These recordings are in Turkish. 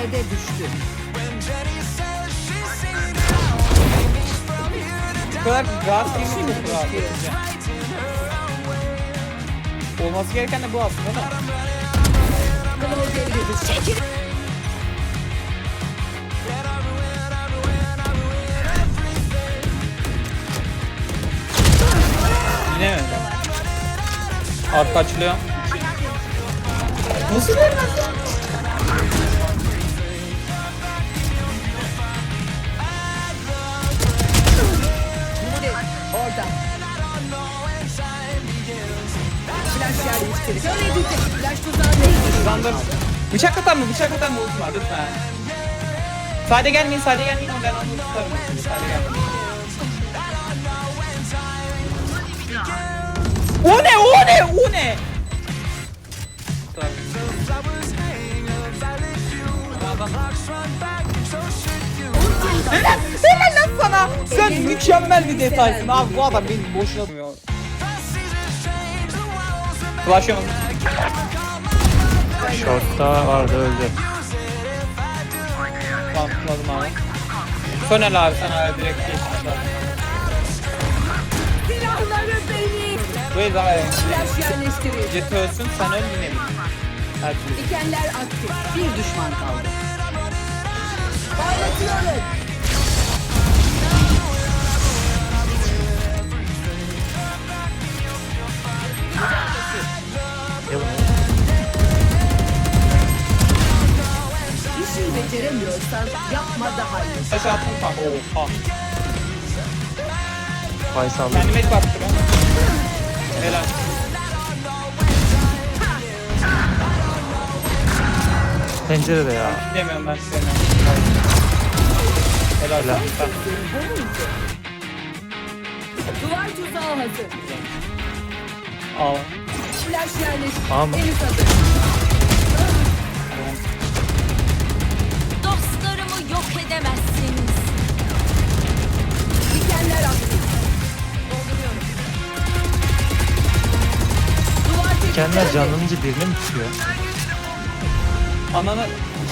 C'de düştü. Bu kadar rahat değil mi bu rahat? Olması gereken de bu aslında da. Çekil. Yine mi? Arka açılıyor. Nasıl vermez Zandır. Bıçak atan mı? Bıçak atan mı? Unutma lütfen. Sade gelmeyin, sade gelmeyin ben onu tutarım. Sade gelmeyin. O ne? O ne? O ne? Helal, helal lan sana. Sen mükemmel bir detaysın abi. Bu adam beni boşuna. Flash yok. Short'ta vardı öldü. Bantladım abi. Sonel abi sana abi direkt geçti. Silahları benim. Daha iyi. Flash yerleştirin. Jet ölsün sen öl yine bil. Her türlü. Dikenler aktif. Bir düşman kaldı. Parlatıyorum. Taş attım kanka. Oha. Faysal Kendime hiç baktım. Helal. pencerede ya. Demiyorum ben seni. Helal. Helal. Duvar tuzağı hazır. Al. Flash yerleştir. Tamam. Henüz hazır. Dikenler aktif. Dolduruyorum. Duvar. Dikenler canlanınca birini mi tutuyor? Ananı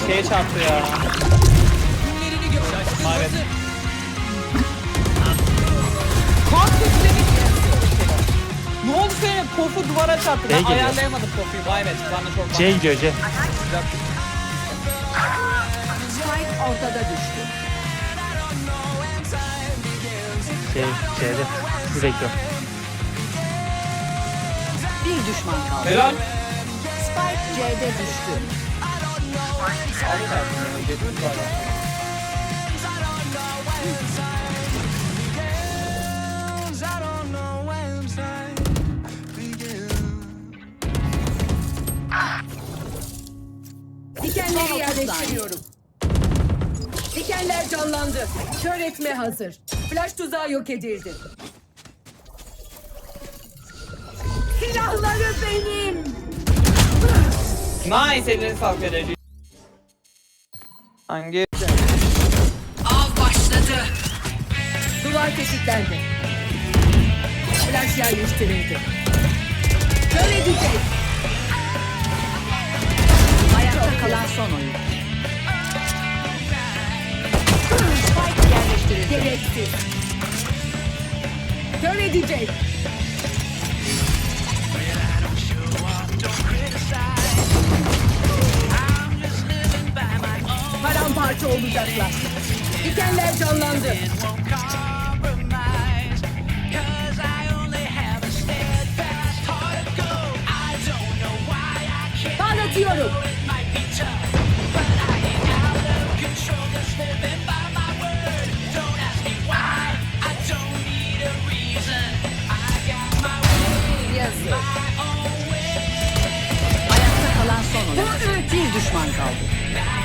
şeye çarptı ya. Maalesef. Ne oldu senin? Pofu duvara çarptı. Şey Ben geliyor. ayarlayamadım pofuyu. Vay be. Bana çok C gidiyor C. Spike ortada düştü. C, C'de. Direkt yok. Bir düşman kaldı. Helal. Spike C'de düştü. Dikenleri yerleştiriyorum. Dikenler canlandı. Kör etme hazır. Flash tuzağı yok edildi. Silahları benim. Nice elini sağlık. Hangi? Duvar tetiklendi. Flash yerleştirildi. Kör edecek. Ayakta kalan son oyun. Spike yerleştirildi. Gereksiz. Kör edecek. Paramparça olacaklar. Dikenler canlandı. Parlatıyorum. Düşman kaldı.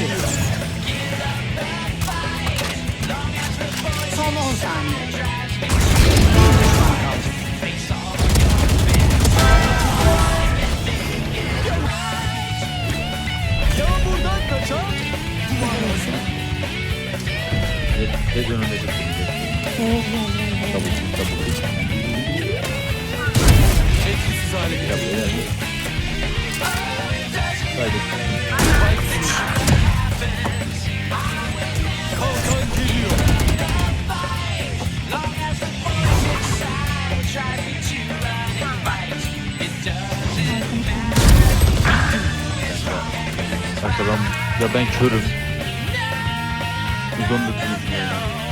Düştü. Son 10 saniye. Bir düşman kaldı. Tez önünde çıktı. Tabii tabii. Ya ben körüm. 114 yüzüm ya.